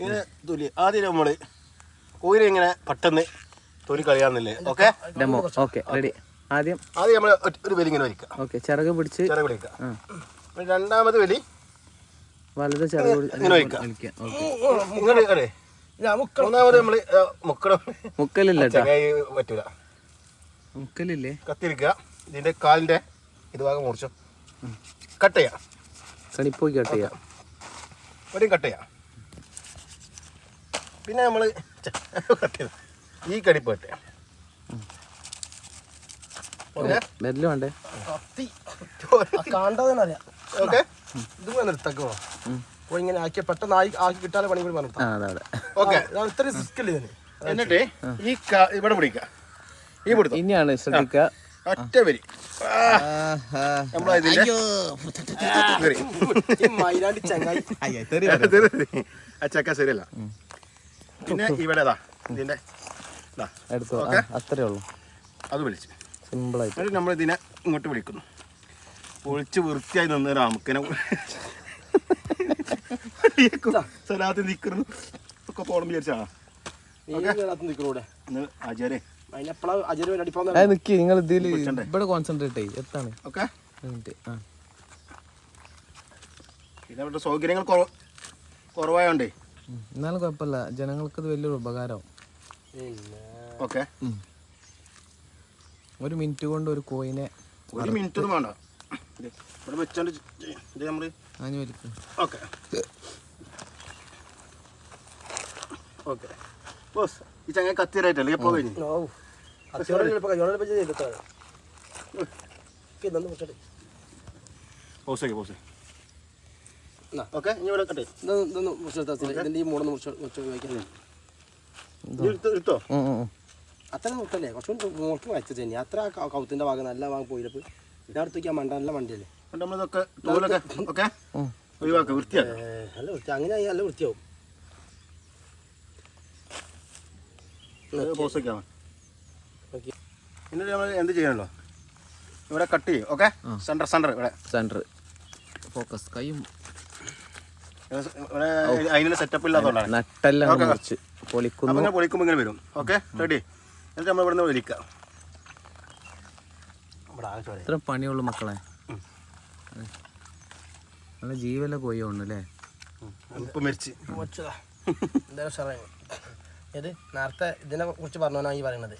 ഇങ്ങനെ തൊലി. ആദ്യം നമ്മൾ കോയിനെ ഇങ്ങനെ പെട്ടെന്ന് തൊലി കളയാന്നില്ലേ ഓക്കെ? ഡെമോ. Okay ready. ആദ്യം ആദ്യം നമ്മൾ ഒരു വലി ഇങ്ങനെ വലിക്കാം ഓക്കെ ചിറക് പിടിച്ച് ചിറക് പിടിക്കാം. പിന്നെ രണ്ടാമത് വലി വലത് ചിറക് ഇങ്ങനെ വയ്ക്കാം. വലിക്കാം ഓക്കെ. ഇങ്ങനെ മൂന്നാമത് നമ്മൾ മുക്കണം മുക്കലില്ല പറ്റൂല. മുക്കലില്ലേ? കത്തിരിക്കുക ഇതിന്റെ കാലിന്റെ ഇത് ഭാഗം മുറിച്ചു കട്ട് ചെയ്യാം. കണിപ്പോയി കട്ട് ചെയ്യാം. ഒരു കട്ട് ചെയ്യാം. പിന്നെ നമ്മൾ ഈ കടിപ്പ് കട്ട് ചെയ്യാം ഓക്കെ? ബെല്ല് വേണ്ടേ? കണ്ടതെന്നറിയാം ഓക്കെ? ഇത് പോയി നിർത്തക്കോ ഉം. പോയി ഇങ്ങനെ ആക്കിയ പെട്ടെന്ന് ആയി ആക്കി കിട്ടാതെ പണി കൂടി പറഞ്ഞു ഓക്കെ ഇത്രയും റിസ്ക് ഇല്ല ഇതിന്? എന്നിട്ട് ഈ ഇവിടെ പിടിക്കുക ഈ പിടുത്തം. ഇനിയാണ് ശ്രദ്ധിക്കുക ഒറ്റ വരി. നമ്മളെ ഇതിന്റെ വരി. ഈ മൈലാണ്ടി ചങ്ങായി. ആ ചക്ക ശരിയല്ല. പിന്നെ ഇവിടെ ഇതാ ഇതിന്റെ എടുത്തു. അത്രേ ഉള്ളൂ. അത് വിളിച്ച്. സിമ്പിളായിട്ട് നമ്മൾ ഇതിനെ ഇങ്ങോട്ട് വിളിക്കുന്നു. ഒളിച്ച് വൃത്തിയായി നിന്ന് രാമക്കനെ സ്ഥലത്ത് നിൽക്കുന്നു ഒക്കെ പോകണം വിചാരിച്ചാ. നീ ഇതിനകത്ത് നിൽക്കണൂടെ ഇന്ന് ആചാരേ അതിനെപ്പോഴാ അജര് അടിപ്പാന്ന് നിങ്ങൾ ഇതിൽ? ഇവിടെ കോൺസെൻട്രേറ്റ് ചെയ്യും. എത്താണ്? ഓക്കെ? പിന്നെ അവരുടെ സൗകര്യങ്ങൾ കുറവ് കുറവായോണ്ടേ. എന്നാലും കുഴപ്പമില്ല. ജനങ്ങൾക്ക് ഇത് വലിയൊരു ഉപകാരമാവും പിന്നെ ഓക്കെ. ഒരു മിനിറ്റ് കൊണ്ട് ഒരു കോയിനെ ഒരു മിനിറ്റ് ഒന്നും വേണ്ട. ഇത് ഇവിടെ വെച്ചോണ്ട്. ഇത് നമ്മൾ ആഞ്ഞു വലിക്കും. ഓക്കെ. ഓക്കെ. ബോസ് ഈ ചങ്ങ കത്തിരായിട്ടല്ലേ എപ്പോൾ കഴിഞ്ഞു. മുറിച്ചോട്ടെ പോസ് പോസ്. ഓക്കെ ഇനി ഇവിടെ കട്ടെ ഇതൊന്ന് ഇതൊന്ന് മുറിച്ചെടുത്താൽ ഇതിന്റെ ഈ മൂടൊന്ന് മുറിച്ച് മുറിച്ച് എടുത്തോ. അത്ര നോക്കല്ലേ കുറച്ചുകൂടി മോൾക്ക് വായിച്ചു തന്നെ അത്ര കൗത്തിന്റെ ഭാഗം നല്ല ഭാഗം പോയില്ലപ്പോൾ ഇതടുത്തേക്ക് ആ മണ്ട നല്ല വണ്ടിയല്ലേ നമ്മളിതൊക്കെ ഓക്കെ? ഏ, നല്ല വൃത്തി. അങ്ങനെ ആയി നല്ല വൃത്തിയാവും. എന്നിട്ട് നമ്മൾ എന്ത് ചെയ്യണല്ലോ? ഇവിടെ കട്ട് ചെയ്യും ഓക്കെ? സെന്റർ സെന്റർ ഇവിടെ. സെന്റർ ഫോക്കസ് കൈയും അതിനുള്ള സെറ്റപ്പ് ഇല്ലാത്തതുകൊണ്ടാണ്. നട്ടെല്ലാം. മുറിച്ച് പൊളിക്കുന്നു. അങ്ങനെ പൊളിക്കുമ്പോൾ ഇങ്ങനെ വരും. ഓക്കെ റെഡി എന്നിട്ട് നമ്മൾ ഇവിടുന്ന് വിളിക്കാം ഇത്ര പണിയുള്ളൂ മക്കളെ. നല്ല ജീവല പോയി ഉണ്ട് അല്ലേ? ഇപ്പം മരിച്ച്. ഇത് നേരത്തെ ഇതിനെ കുറിച്ച് പറഞ്ഞോനാ ഈ പറയണത്.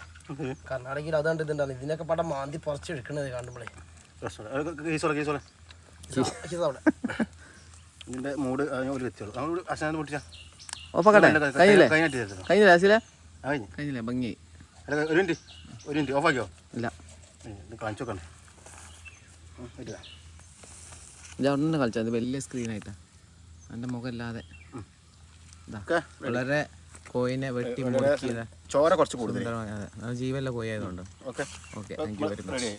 കർണാടകയിൽ അതുകൊണ്ട് ഇതുണ്ടാവും ഇതിനൊക്കെ പടം മാന്തി പുറച്ച് എടുക്കണത് കാണുമ്പോഴേ ഇതിന്റെ മൂട് ഒരു വെച്ചോളൂ നമ്മൾ അശാന്ത് പൊട്ടിച്ചാ. ഓഫാക്കട്ടെ കഴിഞ്ഞില്ലേ? കഴിഞ്ഞില്ലേ കഴിഞ്ഞു. കഴിഞ്ഞില്ലേ ഭംഗി. അല്ല ഒരു മിനിറ്റ് ഒരു മിനിറ്റ് ഓഫാക്കിയോ? ഇല്ല. കാണിച്ചു നോക്കണം ഉടനെ കളിച്ചത് അത് വലിയ സ്ക്രീനായിട്ടാ എന്റെ മുഖം ഇല്ലാതെ. വളരെ കോയിനെ വെട്ടി ചോര കുറച്ച് കൂടുതൽ ജീവല്ല കോയി ആയതുകൊണ്ട്. Okay. Okay thank you very much